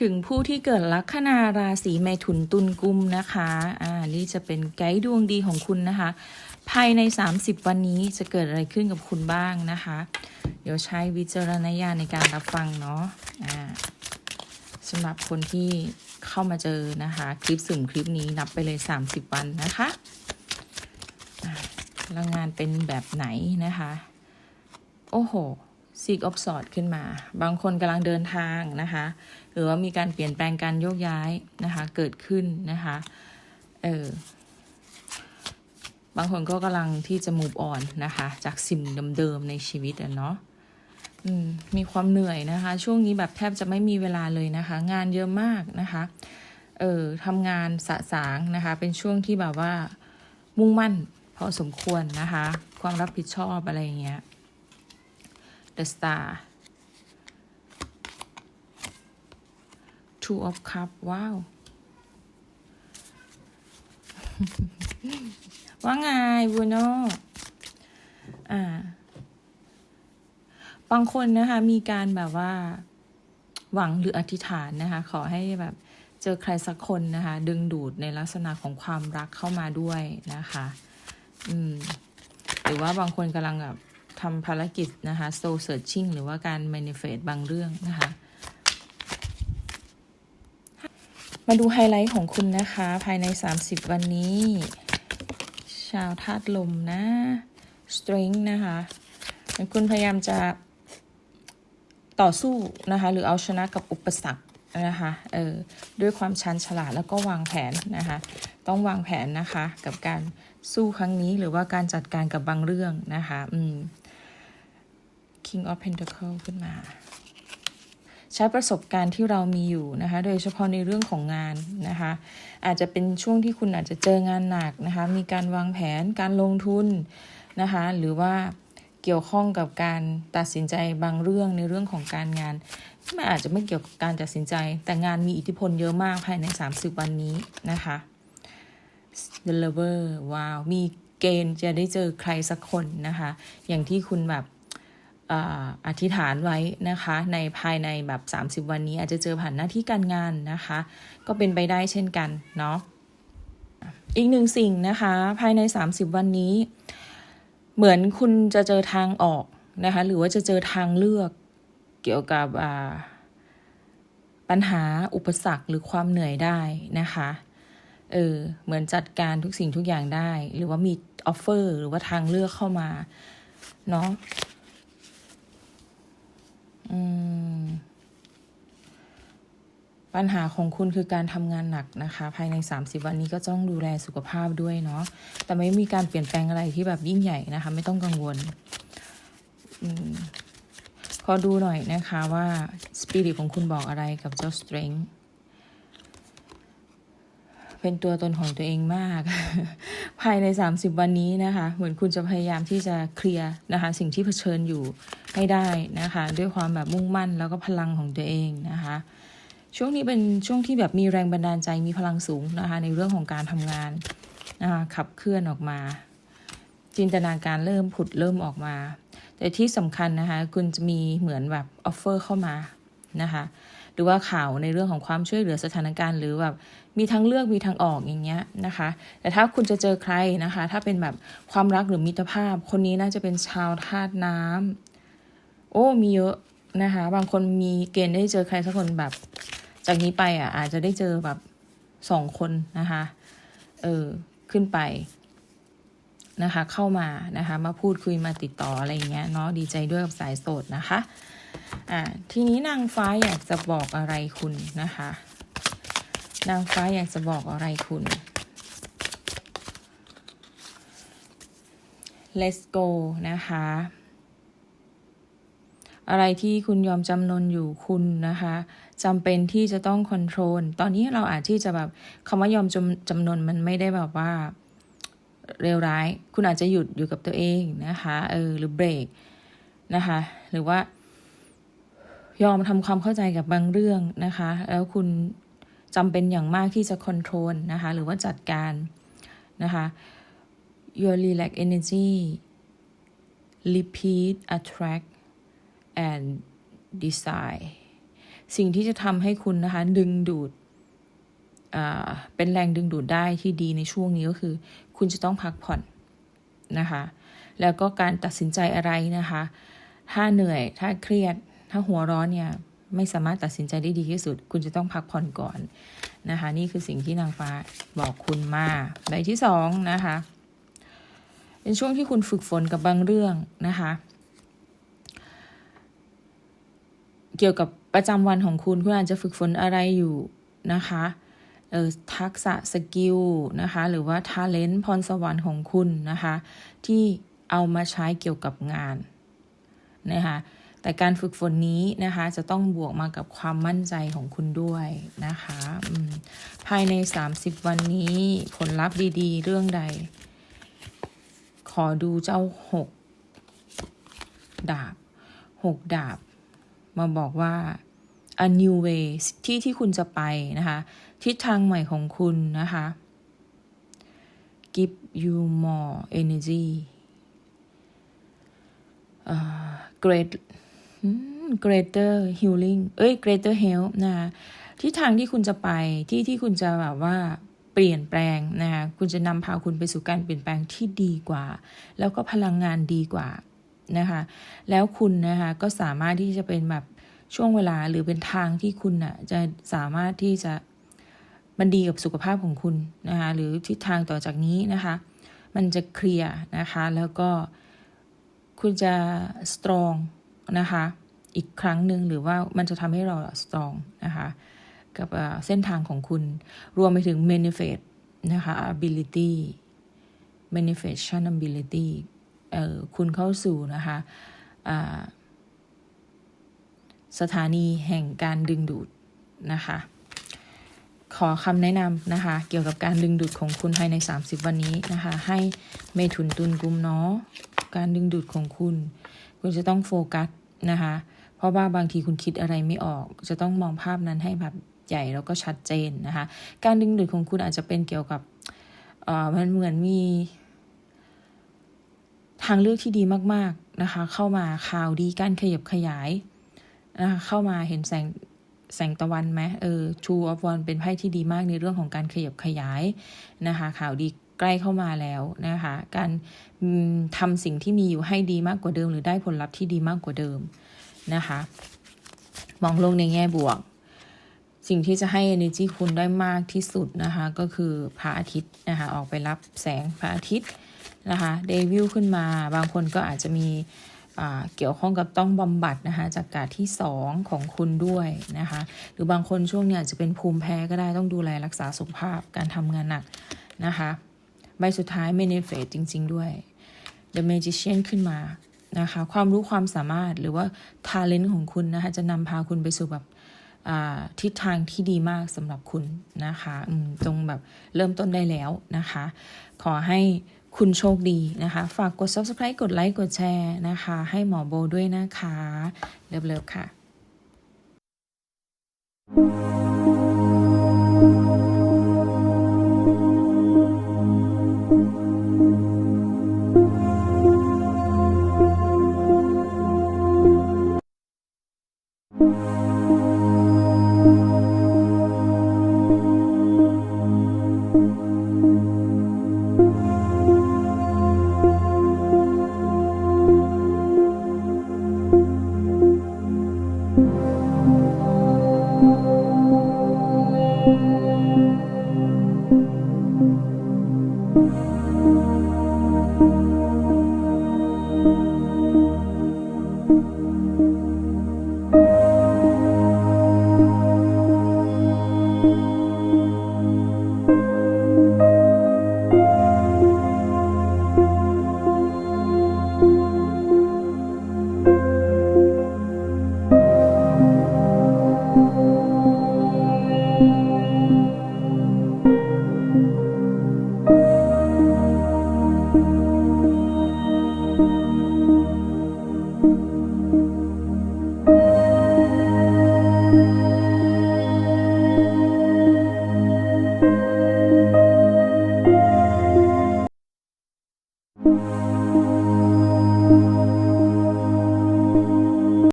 ถึงผู้ที่เกิดลัคนาราศีเมถุนตุลกุมนะคะ อ่า นี่จะเป็นไกด์ดวงดีของคุณนะคะ ภายใน 30 วันนี้จะเกิดอะไรขึ้นกับคุณบ้างนะคะ เดี๋ยวใช้วิจารณญาณในการรับฟังเนาะ อ่าสำหรับคนที่เข้ามาเจอนะคะ คลิปสุ่มคลิปนี้นับไปเลย 30 วันนะคะแล้วงานเป็นแบบไหนนะคะ โอ้โห ซีกออฟสอดขึ้นมา บางคนกำลังเดินทางนะคะ หรือว่ามีการเปลี่ยนแปลงการโยกย้ายนะคะ เกิดขึ้นนะคะ เออบางคนก็กำลังที่จะ move on นะคะ จากสิ่งเดิมๆในชีวิตอะเนาะอืมมีความเหนื่อยนะคะ ช่วงนี้แบบแทบจะไม่มีเวลาเลยนะคะ งานเยอะมากนะคะ เออทำงานสะสางนะคะ เป็นช่วงที่แบบว่ามุ่งมั่นพอสมควรนะคะ ความรับผิดชอบอะไรอย่างเงี้ย The Star Two of Cup ว้าว ว่าไงบูโนอ่า บางคนนะคะ มีการแบบว่า หวังหรืออธิษฐานนะคะ ขอให้แบบเจอใครสักคนนะคะ ดึงดูดในลักษณะของความรักเข้ามาด้วยนะคะ อืม หรือว่าบางคนกำลังแบบ ทำภารกิจนะคะ soul searching หรือว่าการ manifest บางเรื่องนะคะ มาดูไฮไลท์ของคุณนะคะ ภายใน 30 วันนี้ ชาวธาตุลมนะ strength นะคะคุณพยายามจะต่อสู้นะคะ หรือเอาชนะกับอุปสรรคนะคะเออด้วยความชันฉลาดแล้วก็วางแผนนะคะ ต้องวางแผนนะคะกับการสู้ครั้งนี้หรือว่าการจัดการกับบางเรื่องนะคะ อืม King of Pentacle ขึ้นมา ใช้ประสบการณ์ที่เรามีอยู่นะคะ โดยเฉพาะในเรื่องของงานนะคะ อาจจะเป็นช่วงที่คุณอาจจะเจองานหนักนะคะ มีการวางแผนการลงทุนนะคะ หรือว่าเกี่ยวข้องกับการตัดสินใจบางเรื่องในเรื่องของการงานมันอาจจะไม่เกี่ยวกับการตัดสินใจ แต่งานมีอิทธิพลเยอะมากภายใน 30 วันนี้นะคะ The Lover ว้าว มีเกณฑ์จะได้เจอใครสักคนนะคะ อย่างที่คุณแบบ อธิษฐานไว้นะคะ ในภายในแบบ 30 วันนี้อาจจะเจอผ่านหน้าที่การงานนะคะ ก็เป็นไปได้เช่นกันเนาะอีกหนึ่งสิ่งนะคะ ภายใน 30 วันนี้ เหมือนคุณจะเจอทางออกนะคะ หรือว่าจะเจอทางเลือกเกี่ยวกับปัญหาอุปสรรคหรือความเหนื่อยได้นะคะเออเหมือนจัดการทุกสิ่งทุกอย่างได้ หรือว่ามีออฟเฟอร์หรือว่าทางเลือกเข้ามาเนาะ ปัญหาของคุณคือการทำงานหนักนะคะ ภายใน 30 วันนี้ก็ต้องดูแลสุขภาพด้วยเนาะแต่ไม่มีการเปลี่ยนแปลงอะไรที่แบบยิ่งใหญ่นะคะ ไม่ต้องกังวลอขอดูหน่อยนะคะว่าสปิริตของคุณบอกอะไรกับเจ้าสตริง g เป็นตัวตนของตัวเองมาก ภายใน 30 วันนี้นะคะ เหมือนคุณจะพยายามที่จะเคลียร์นะคะ สิ่งที่เผชิญอยู่ให้ได้นะคะ ด้วยความแบบมุ่งมั่นแล้วก็พลังของตัวเองนะคะ ช่วงนี้เป็นช่วงที่แบบมีแรงบันดาลใจมีพลังสูงนะคะ ในเรื่องของการทำงานนะคะขับเคลื่อนออกมา จินตนาการเริ่มผุดเริ่มออกมา แต่ที่สำคัญนะคะ คุณจะมีเหมือนแบบออฟเฟอร์เข้ามานะคะ หรือว่าข่าวในเรื่องของความช่วยเหลือสถานการณ์ หรือแบบมีทั้งเลือกมีทั้งออกอย่างเงี้ยนะคะ แต่ถ้าคุณจะเจอใครนะคะ ถ้าเป็นแบบความรักหรือมิตรภาพ คนนี้น่าจะเป็นชาวธาตุน้ำโอ้มีเยอะนะคะ บางคนมีเกณฑ์ได้เจอใครสักคนแบบ จากนี้ไปอะอาจจะได้เจอแบบสองคนนะคะเออขึ้นไปนะคะเข้ามานะคะมาพูดคุยมาติดต่ออะไรเงี้ยเนาะดีใจด้วยกับสายโสดนะคะ อ่าทีนี้นางฟ้าอยากจะบอกอะไรคุณนะคะ นางฟ้าอยากจะบอกอะไรคุณ let's go นะคะ อะไรที่คุณยอมจำนนอยู่คุณนะคะจำเป็นที่จะต้องคอนโทรลตอนนี้เราอาจที่จะแบบคำว่ายอมจำจำนนมันไม่ได้แบบว่าเร็วร้าย คุณอาจจะหยุดอยู่กับตัวเองนะคะ เออ หรือเบรกนะคะ หรือว่า ยอมทำความเข้าใจกับบางเรื่องนะคะ แล้วคุณจำเป็นอย่างมากที่จะคอนโทรลนะคะ หรือว่าจัดการนะคะ your relax energy repeat attract and decide สิ่งที่จะทำให้คุณนะคะ ดึงดูดเป็นแรงดึงดูดได้ที่ดีในช่วงนี้ก็คือ คุณจะต้องพักผ่อนนะคะ แล้วก็การตัดสินใจอะไรนะคะ ถ้าเหนื่อยถ้าเครียด ถ้าหัวร้อนเนี่ยไม่สามารถตัดสินใจได้ดีที่สุด คุณจะต้องพักผ่อนก่อนนะคะ นี่คือสิ่งที่นางฟ้าบอกคุณมาใบที่สองนะคะเป็นช่วงที่คุณฝึกฝนกับบางเรื่องนะคะ เกี่ยวกับประจำวันของคุณคุณอาจจะฝึกฝนอะไรอยู่นะคะเออทักษะสกิลนะคะ หรือว่าท a เลน t พรสวรรค์ของคุณนะคะ ที่เอามาใช้เกี่ยวกับงานนะคะ แต่การฝึกฝนนี้นะคะ จะต้องบวกมากับความมั่นใจของคุณด้วยนะคะภายใน 30 วันนี้ผลลัพธ์ดีๆ เรื่องใด ขอดูเจ้าหกดาบหกดาบ มาบอกว่า a new way ที่ที่คุณจะไปนะคะ ทิศทางใหม่ของคุณนะคะ give you more energy uh, great greater healing เอ้ย greater health นะคะที่ทางที่คุณจะไปที่ที่คุณจะแบบว่าเปลี่ยนแปลงนะคะคุณจะนำพาคุณไปสู่การเปลี่ยนแปลงที่ดีกว่า แล้วก็พลังงานดีกว่านะคะแล้วคุณนะคะก็สามารถที่จะเป็นแบบช่วงเวลาหรือเป็นทางที่คุณน่ะจะสามารถที่จะมันดีกับสุขภาพของคุณนะคะหรือทิศทางต่อจากนี้นะคะมันจะเคลียร์นะคะแล้วก็คุณจะสตรอง นะคะ อีกครั้งหนึ่งหรือว่ามันจะทำให้เราสตรองนะคะกับเส้นทางของคุณ รวมไปถึง manifest นะคะ ability manifestation ability เอ่อคุณเข้าสู่นะคะสถานีแห่งการดึงดูดนะคะ ขอคำแนะนำนะคะ เกี่ยวกับการดึงดูดของคุณภายใน 30 วันนี้นะคะ ให้เมถุนตุนกุมเนาะ การดึงดูดของคุณ คุณจะต้องโฟกัสนะคะ เพราะว่าบางทีคุณคิดอะไรไม่ออก จะต้องมองภาพนั้นให้แบบใหญ่แล้วก็ชัดเจนนะคะ การดึงดูดของคุณอาจจะเป็นเกี่ยวกับเออมันเหมือนมี ทางเลือกที่ดีมาก ๆนะคะ เข้ามาข่าวดีการขยับขยายนะคะเข้ามาเห็นแสงแสงตะวันไหมเออ True of One เป็นไพ่ที่ดีมากในเรื่องของการขยับขยายนะคะข่าวดี ใกล้เข้ามาแล้วนะคะ การทำสิ่งที่มีอยู่ให้ดีมากกว่าเดิม หรือได้ผลลัพธ์ที่ดีมากกว่าเดิมนะคะ มองลกในแง่บวก สิ่งที่จะให้ energy คุณได้มากที่สุดนะคะ ก็คือพระอาทิตย์นะคะ ออกไปรับแสงพระอาทิตย์นะคะเดวิลขึ้นมา บางคนก็อาจจะมีเกี่ยวข้องกับต้องบำบัดนะคะจากกาที่ 2 ของคุณด้วยนะคะ หรือบางคนช่วงเนี้อาจจะเป็นภูมิแพ้ก็ได้ต้องดูแลรักษาสุขภาพการทำงานหนักนะคะ ใบสุดท้าย manifest จริง ๆ ด้วย The Magician ขึ้นมานะคะ ความรู้ความสามารถหรือว่า talent ของคุณนะคะจะนำพาคุณไปสู่แบบทิศทางที่ดีมากสำหรับคุณนะคะตรงแบบเริ่มต้นได้แล้วนะคะ ขอให้คุณโชคดีนะคะ ฝากกด subscribe กดไลค์ กดแชร์นะคะ ให้หมอโบด้วยนะคะ เลิฟๆค่ะ Música